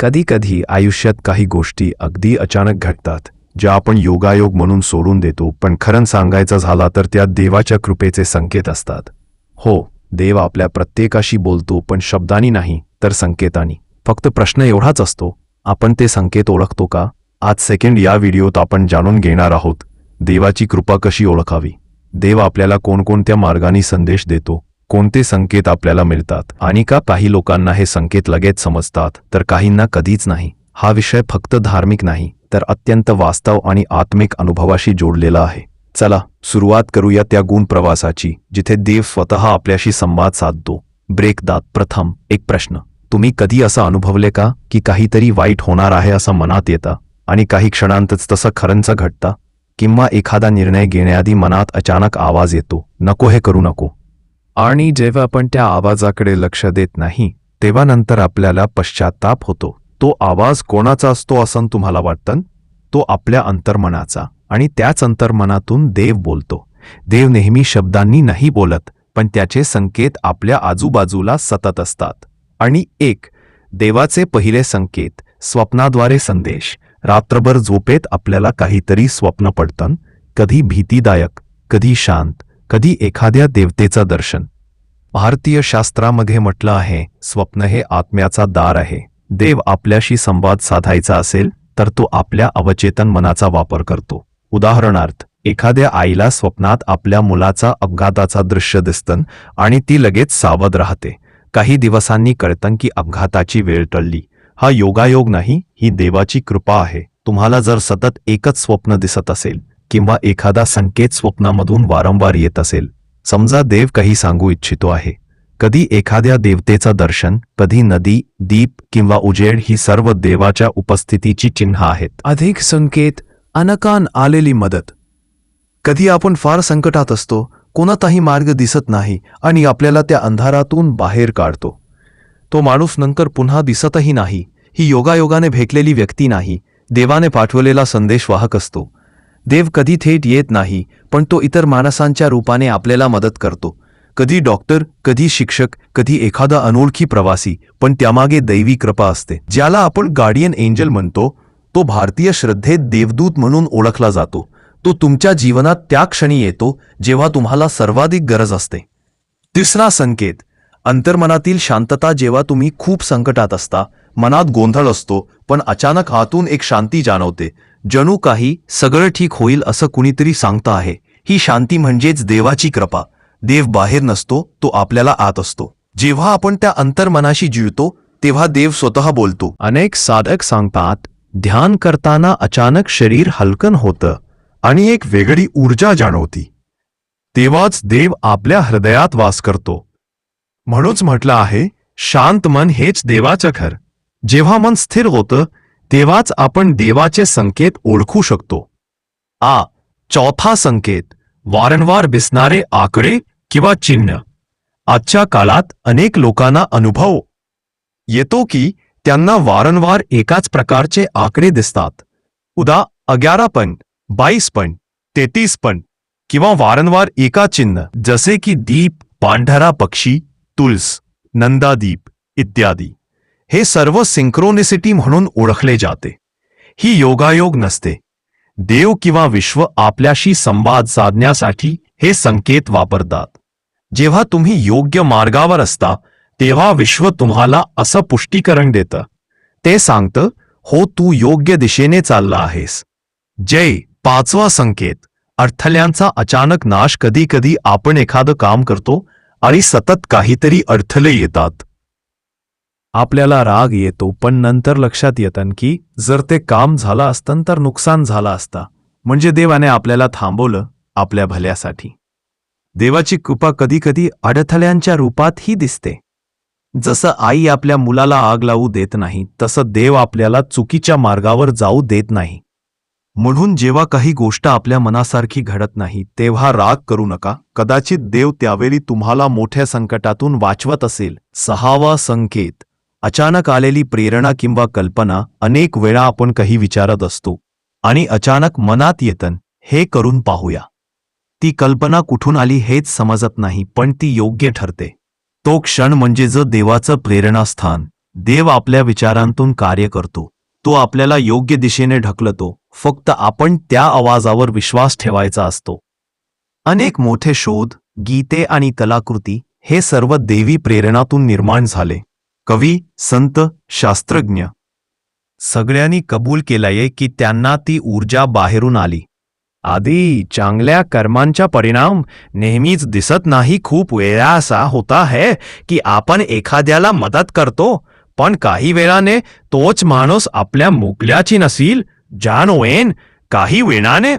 कधी कधी आयुष्यात काही गोष्टी अगदी अचानक घडतात ज्या आपण योगायोग म्हणून सोडून देतो पण खरं सांगायचं झाला तर त्या देवाच्या कृपेचे संकेत असतात. हो देव आपल्या प्रत्येकाशी बोलतो पण शब्दांनी नाही तर संकेतानी. फक्त प्रश्न एवढाच असतो आपण ते संकेत ओळखतो का? आज सेकंड या व्हिडिओत आपण जाणून घेणार आहोत देवाची कृपा कशी ओळखावी? देव आपल्याला कोणकोणत्या मार्गाने संदेश देतो? कोणते संकेत आपल्याला मिळतात आणि का काही लोकांना हे संकेत लगेच समजतात तर काहींना कधीच नाही. हा विषय फक्त धार्मिक नाही तर अत्यंत वास्तव आणि आत्मिक अनुभवाशी जोडलेला आहे. चला सुरुवात करूया त्या गुण प्रवासाची जिथे देव स्वतः आपल्याशी संवाद साधतो. ब्रेक दात प्रथम एक प्रश्न. तुम्ही कधी असं अनुभवले का की काहीतरी वाईट होणार आहे असं मनात येतं? आणि काही क्षणांतच तसं खरंच घडतं? किंवा एखादा निर्णय घेण्याआधी मनात अचानक आवाज येतो नको हे करू नको. आणि जेव्हा आपण त्या आवाजाकडे लक्ष देत नाही तेव्हा नंतर आपल्याला पश्चाताप होतो. तो आवाज कोणाचा असतो असं तुम्हाला वाटतं? तो आपल्या अंतर्मनाचा. आणि त्याच अंतर्मनातून देव बोलतो. देव नेहमी शब्दांनी नाही बोलत पण त्याचे संकेत आपल्या आजूबाजूला सतत असतात. आणि एक देवाचे पहिले संकेत स्वप्नाद्वारे संदेश. रात्रभर झोपेत आपल्याला काहीतरी स्वप्न पडतं. कधी भीतीदायक कधी शांत कधी एखाद्या देवतेचं दर्शन. भारतीय शास्त्रामध्ये म्हटलं आहे स्वप्न हे आत्म्याचा दार आहे. देव आपल्याशी संवाद साधायचा असेल तर तो आपल्या अवचेतन मनाचा वापर करतो. उदाहरणार्थ एखाद्या आईला स्वप्नात आपल्या मुलाचा अपघाताचा दृश्य दिसतं आणि ती लगेच सावध राहते. काही दिवसांनी कळतं की अपघाताची वेळ टळली. हा योगायोग नाही ही देवाची कृपा आहे. तुम्हाला जर सतत एकच स्वप्न दिसत असेल किंवा एखादा संकेत स्वप्नामधून वारंवार येत असेल. समजा देव काही सांगू इच्छितो आहे. कधी एखाद्या देवतेचं दर्शन कधी नदी दीप किंवा उजेड ही सर्व देवाच्या उपस्थितीची चिन्ह आहेत. अधिक संकेत अनकान आलेली मदत. कधी आपण फार संकटात असतो कोणाचाही मार्ग दिसत नाही आणि आपल्याला त्या अंधारातून बाहेर काढतो. तो माणूस नंतर पुन्हा दिसतही नाही ही योगायोगाने भेटलेली व्यक्ती नाही देवाने पाठवलेला संदेशवाहक असतो. देव कधी थेट येत नाही पण तो इतर माणसांच्या रूपाने आपल्याला मदत करतो. कधी डॉक्टर कधी शिक्षक कधी एखादा अनोळखी प्रवासी पण त्यामागे दैवी कृपा असते. ज्याला आपण गार्डियन एंजल म्हणतो तो भारतीय श्रद्धेत देवदूत म्हणून ओळखला जातो. तो तुमच्या जीवनात त्या क्षणी येतो जेव्हा तुम्हाला सर्वाधिक गरज असते. तिसरा संकेत. अंतर्मनातील शांतता जेव्हा तुम्ही खूप संकटात असता मनात गोंधळ असतो पण अचानक हातून एक शांती जाणवते. जणू काही सगळं ठीक होईल असं कुणीतरी सांगतं आहे. ही शांती म्हणजेच देवाची कृपा. देव बाहेर नसतो तो आपल्याला आत असतो. जेव्हा आपण त्या अंतर्मनाशी जीवतो तेव्हा देव स्वतः बोलतो. अनेक साधक सांगतात ध्यान करताना अचानक शरीर हलकन होतं आणि एक वेगळी ऊर्जा जाणवती. तेव्हाच देव आपल्या हृदयात वास करतो. म्हणूनच म्हटलं आहे शांत मन हेच देवाचं घर. जेव्हा मन स्थिर होतं तेव्हाच आपण देवाचे संकेत ओळखू शकतो. आ. चौथा संकेत वारंवार दिसणारे आकडे किंवा चिन्ह. आजच्या काळात अनेक लोकांना अनुभव येतो की त्यांना वारंवार एकाच प्रकारचे आकडे दिसतात. उदा. अग्यारा पण बाईस पण तेतीस पण किंवा वारंवार एका चिन्ह जसे की दीप पांढरा पक्षी तुलस नंदादीप इत्यादी. हे सर्व सिंक्रोनिसिटी म्हणून ओळखले जाते. ही योगायोग नसते. देव किंवा विश्व आपल्याशी संवाद साधण्यासाठी हे संकेत वापरतात. जेव्हा तुम्ही योग्य मार्गावर असता तेव्हा विश्व तुम्हाला असं पुष्टीकरण देतं. ते सांगतं हो तू योग्य दिशेने चालला आहेस. जय. पाचवा संकेत अडथल्यांचा अचानक नाश कधी कधी आपण एखादं काम करतो आणि सतत काहीतरी अडथळे येतात. आपल्याला राग येतो पण नंतर लक्षात येतं की जर ते काम झालं असतं तर नुकसान झालं असता. म्हणजे देवाने आपल्याला थांबवलं आपल्या भल्यासाठी. देवाची कृपा कधीकधी अडथळ्यांच्या रूपातही दिसते. जसं आई आपल्या मुलाला आग लावू देत नाही तसं देव आपल्याला चुकीच्या मार्गावर जाऊ देत नाही. म्हणून जेव्हा काही गोष्ट आपल्या मनासारखी घडत नाही तेव्हा राग करू नका. कदाचित देव त्यावेळी तुम्हाला मोठ्या संकटातून वाचवत असेल. सहावा संकेत. अचानक आलेली प्रेरणा किंवा कल्पना अनेक वेळा आपण काही विचारत असतो. आणि अचानक मनात येतन हे करून पाहूया. ती कल्पना कुठून आली हेच समजत नाही पण ती योग्य ठरते. तो क्षण म्हणजे ज देवाचं प्रेरणास्थान. देव आपल्या विचारांतून कार्य करतो. तो आपल्याला योग्य दिशेने ढकलतो. फक्त आपण त्या आवाजावर विश्वास ठेवायचा असतो. अनेक मोठे शोध गीते आणि कलाकृती हे सर्व देवी प्रेरणातून निर्माण झाले. कवी, संत, शास्त्रज्ञ. सगळ्यांनी कबूल केलंय की त्यांना ती ऊर्जा बाहेरून आली. आधी चांगल्या कर्मांचा परिणाम नेहमीच दिसत नाही, खूप वेळा असा होता है की आपण एखाद्याला मदत करतो, पण काही वेळाने तोच माणूस आपल्या मुकल्याची नसील जान वेन काही वेळाने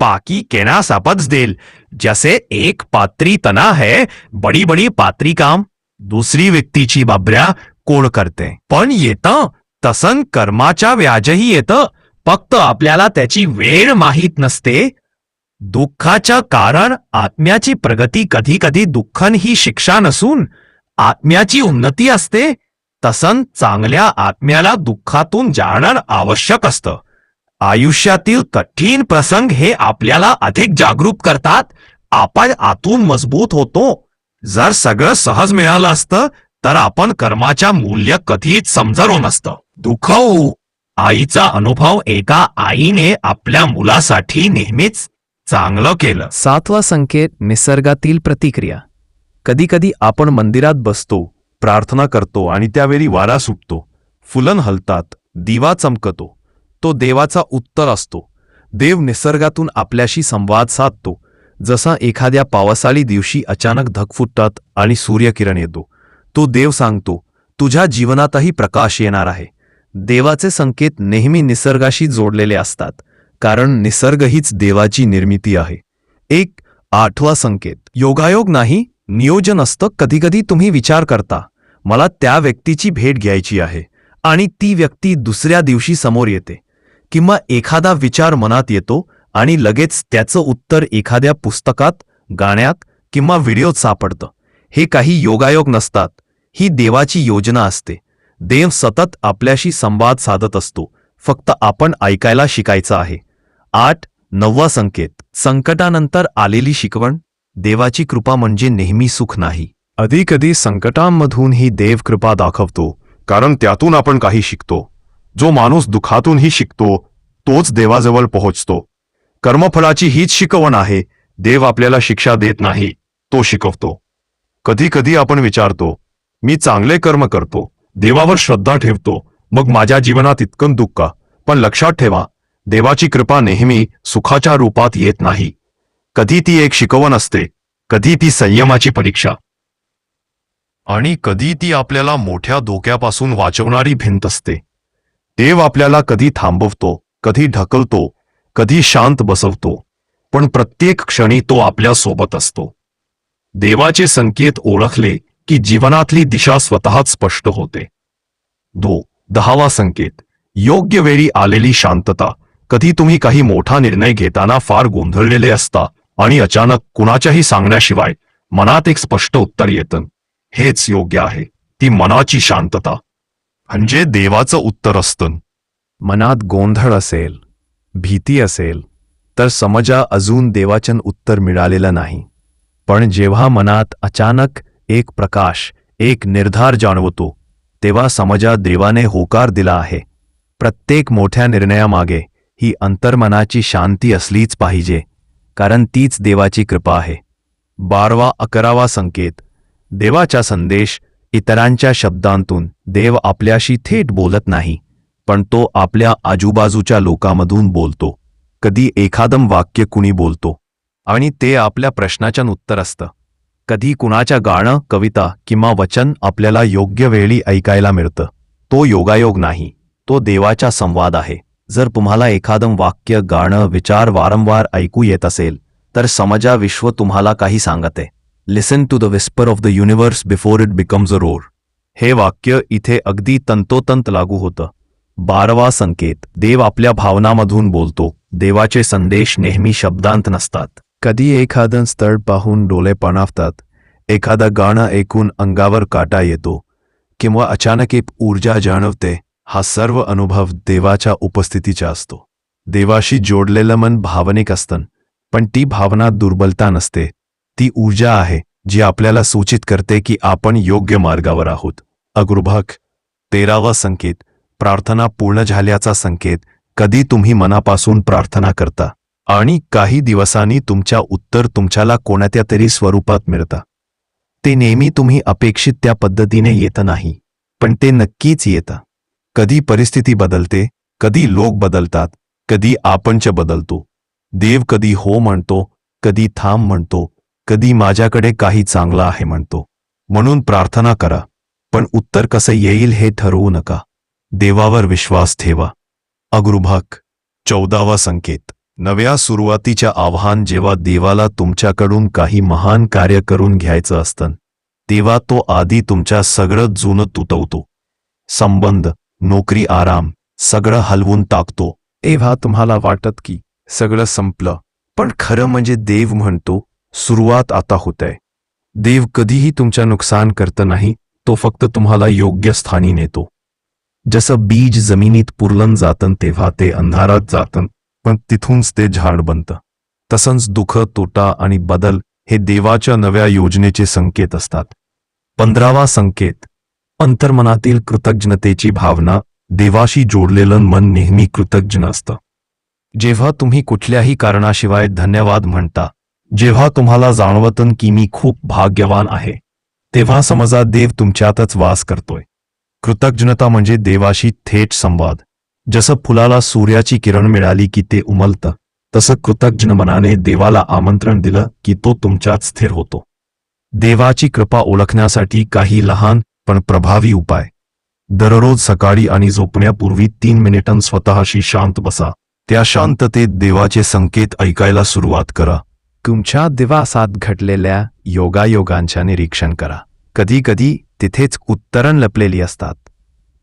पाकी केना सापच देल जसे एक पात्री तना है, बडी बडी पात्री काम. दुसरी व्यक्तीची बाबऱ्या कोण करते? पण येतं तसन कर्माच्या व्याजही येतं. फक्त आपल्याला त्याची वेळ माहीत नसते. दुःखाच्या कारण आत्म्याची प्रगती कधी कधी दुःखन ही शिक्षा नसून आत्म्याची उन्नती असते. तसन चांगल्या आत्म्याला दुःखातून जाणं आवश्यक असतं. आयुष्यातील कठीण प्रसंग हे आपल्याला अधिक जागरूक करतात. आपण आतून मजबूत होतो. जर सगळं सहज मिळालं असतं तर आपण कर्माच्या मूल्य कधीच समजलो नसतं. दुःख होऊ आईचा अनुभव एका आईने आपल्या मुलासाठी नेहमीच चांगलं केलं. सातवा संकेत निसर्गातील प्रतिक्रिया. कधीकधी आपण मंदिरात बसतो प्रार्थना करतो आणि त्यावेळी वारा सुटतो. फुलन हलतात दिवा चमकतो. तो देवाचा उत्तर असतो. देव निसर्गातून आपल्याशी संवाद साधतो. जसा एखाद्या पावसाळी दिवशी अचानक धग फुटतात आणि सूर्यकिरण येतो तो देव सांगतो तुझ्या जीवनातही प्रकाश येणार आहे. देवाचे संकेत नेहमी निसर्गाशी जोडलेले असतात कारण निसर्ग हीच देवाची निर्मिती आहे. एक आठवा संकेत योगायोग नाही नियोजन असतं कधीकधी तुम्ही विचार करता. मला त्या व्यक्तीची भेट घ्यायची आहे आणि ती व्यक्ती दुसऱ्या दिवशी समोर येते. किंवा एखादा विचार मनात येतो आणि लगेच त्याचं उत्तर एखाद्या पुस्तकात गाण्यात किंवा व्हिडिओत सापडतं. हे काही योगायोग नसतात. ही देवाची योजना असते. देव सतत आपल्याशी संवाद साधत असतो. फक्त आपण ऐकायला शिकायचं आहे. आठ नववा संकेत. संकटानंतर आलेली शिकवण. देवाची कृपा म्हणजे नेहमी सुख नाही. अधिकधी संकटांमधूनही देव कृपा दाखवतो कारण त्यातून आपण काही शिकतो. जो माणूस दुखातूनही शिकतो तोच देवाजवळ पोहोचतो. कर्मफलाची हीच शिकवण आहे. देव आपल्याला शिक्षा देत नाही. तो शिकवतो. कधी कधी आपण विचारतो मी चांगले कर्म करतो. देवावर श्रद्धा ठेवतो. मग माझ्या जीवनात इतकं दुःख का? पण लक्षात ठेवा देवाची कृपा नेहमी सुखाच्या रूपात येत नाही. कधी ती एक शिकवण असते कधी ती संयमाची परीक्षा. आणि कधी ती आपल्याला मोठ्या धोक्यापासून वाचवणारी भिंत असते. देव आपल्याला कधी थांबवतो कधी ढकलतो कधी शांत बसवतो पण प्रत्येक क्षणी तो आपल्यासोबत असतो. देवाचे संकेत ओळखले की जीवनातली दिशा स्वतःच स्पष्ट होते. दो दहावा संकेत. योग्य वेळी आलेली शांतता. कधी तुम्ही काही मोठा निर्णय घेताना फार गोंधळलेले असता आणि अचानक कुणाच्याही सांगण्याशिवाय मनात एक स्पष्ट उत्तर येतं. हेच योग्य आहे. ती मनाची शांतता. म्हणजे देवाचं उत्तर असतं. मनात गोंधळ असेल. भीती असेल तर समजा अजून देवाचन उत्तर मिळालेलं नाही. पण जेव्हा मनात अचानक एक प्रकाश एक निर्धार जाणवतो तेव्हा समजा देवाने होकार दिला आहे. प्रत्येक मोठ्या निर्णयामागे ही अंतर्मनाची शांती असलीच पाहिजे कारण तीच देवाची कृपा आहे. बारवा अकरावा संकेत देवाचा संदेश इतरांच्या शब्दांतून देव आपल्याशी थेट बोलत नाही. पण तो आपल्या आजूबाजूच्या लोकांमधून बोलतो. कधी एखादं वाक्य कुणी बोलतो. आणि ते आपल्या प्रश्नाच्या उत्तर असतं. कधी कुणाच्या गाणं कविता किंवा वचन आपल्याला योग्य वेळी ऐकायला मिळतं. तो योगायोग नाही. तो देवाचा संवाद आहे. जर तुम्हाला एखादं वाक्य गाणं विचार वारंवार ऐकू येत असेल तर समजा विश्व तुम्हाला काही सांगते. Listen to the whisper of the universe before it becomes a roar हे वाक्य इथे अगदी तंतोतंत लागू होतं. बारवा संकेत. देव आपल्या भावनामधून बोलतो. देवाचे संदेश नेहमी शब्दांत नसतात. कधी एखादं स्थळ पाहून डोले पणावतात. एखादं गाणं ऐकून अंगावर काटा येतो. किंवा अचानक एक ऊर्जा जाणवते. हा सर्व अनुभव देवाच्या उपस्थितीचा असतो. देवाशी जोडलेलं मन भावनिक असतं. पण ती भावना दुर्बलता नसते. ती ऊर्जा आहे जी आपल्याला सूचित करते की आपण योग्य मार्गावर आहोत. अगृभक तेरावा संकेत. प्रार्थना पूर्ण झाल्याचा संकेत कधी तुम्ही मनापासून प्रार्थना करता? आणि काही दिवसांनी तुमच्या उत्तर तुमच्याला कोणत्या तरी स्वरूपात मिळतं. ते नेहमी तुम्ही अपेक्षित त्या पद्धतीने येत नाही पण ते नक्कीच येतं. कधी परिस्थिती बदलते कधी लोक बदलतात कधी आपणच बदलतो. देव कधी हो म्हणतो कधी थांब म्हणतो कधी माझ्याकडे काही चांगलं आहे म्हणतो. म्हणून प्रार्थना करा पण उत्तर कसं येईल हे ठरवू नका. देवावर विश्वास ठेवा. अगृभाग चौदावा संकेत. नव्या सुरुवातीच्या आव्हान जेव्हा देवाला तुमच्याकडून काही महान कार्य करून घ्यायचं असतं तेव्हा तो आधी तुमच्या सगळं जुनं तुटवतो. संबंध नोकरी आराम सगळं हलवून टाकतो. एव्हा तुम्हाला वाटत की सगळं संपलं. पण खरं म्हणजे देव म्हणतो सुरुवात आता होतंय. देव कधीही तुमच्या नुकसान करत नाही तो फक्त तुम्हाला योग्य स्थानी नेतो. जसं बीज जमिनीत पुरलं जातं तेव्हा ते अंधारात जातं पण तिथूनच ते झाड बनतं. तसंच दुःख तोटा आणि बदल हे देवाच्या नव्या योजनेचे संकेत असतात. पंधरावा संकेत अंतर्मनातील कृतज्ञतेची भावना देवाशी जोडलेलं मन नेहमी कृतज्ञ असतं. जेव्हा तुम्ही कुठल्याही कारणाशिवाय धन्यवाद म्हणता जेव्हा तुम्हाला जाणवतं की मी खूप भाग्यवान आहे तेव्हा समजा देव तुमच्यातच वास करतोय. कृतज्ञता म्हणजे देवाशी थेट संवाद. जसं फुलाला सूर्याची किरण मिळाली की ते उमलतं तसं कृतज्ञ मनाने देवाला आमंत्रण दिलं की तो तुमच्यात स्थिर होतो. देवाची कृपा ओळखण्यासाठी काही लहान पण प्रभावी उपाय. दररोज सकाळी आणि झोपण्यापूर्वी तीन मिनिटं स्वतःशी शांत बसा. त्या शांततेत देवाचे संकेत ऐकायला सुरुवात करा. तुमच्या दिवासात घडलेल्या योगायोगांच्या निरीक्षण करा. कधी कधी तिथेच उत्तरण लपलेली असतात.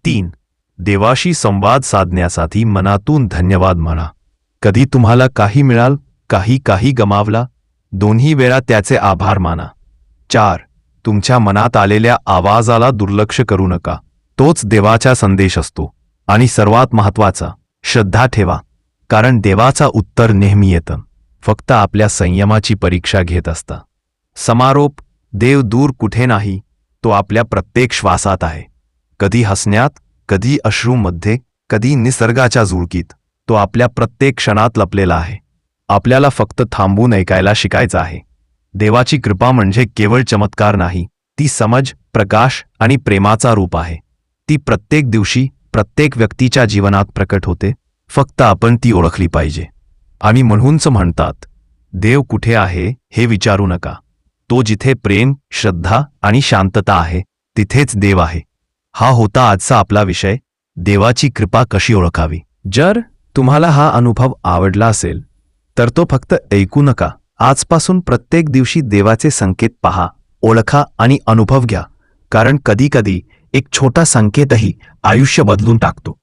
तीन देवाशी संवाद साधण्यासाठी मनातून धन्यवाद म्हणा. कधी तुम्हाला काही मिळाल काही काही गमावला दोन्ही वेळा त्याचे आभार माना. चार तुमच्या मनात आलेल्या आवाजाला दुर्लक्ष करू नका. तोच देवाचा संदेश असतो. आणि सर्वात महत्त्वाचा श्रद्धा ठेवा. कारण देवाचा उत्तर नेहमी येतं. फक्त आपल्या संयमाची परीक्षा घेत असता. समारोप देव दूर कुठे नाही तो आपल्या प्रत्येक श्वासात आहे. कधी हसण्यात कधी अश्रूमध्ये कधी निसर्गाच्या झुळकीत तो आपल्या प्रत्येक क्षणात लपलेला आहे. आपल्याला फक्त थांबून ऐकायला शिकायचं आहे. देवाची कृपा म्हणजे केवळ चमत्कार नाही ती समज प्रकाश आणि प्रेमाचा रूप आहे. ती प्रत्येक दिवशी प्रत्येक व्यक्तीच्या जीवनात प्रकट होते फक्त आपण ती ओळखली पाहिजे. आणि म्हणूनच म्हणतात देव कुठे आहे हे विचारू नका. तो जिथे प्रेम श्रद्धा आणि शांतता आहे तिथेच देव आहे. हा होता आजचा आपला विषय. देवाची कृपा कशी ओळखावी? जर तुम्हाला हा अनुभव आवडला असेल तर तो फक्त ऐकू नका. आजपासून प्रत्येक दिवशी देवाचे संकेत पहा ओळखा आणि अनुभव घ्या. कारण कधीकधी एक छोटा संकेतही आयुष्य बदलून टाकतो.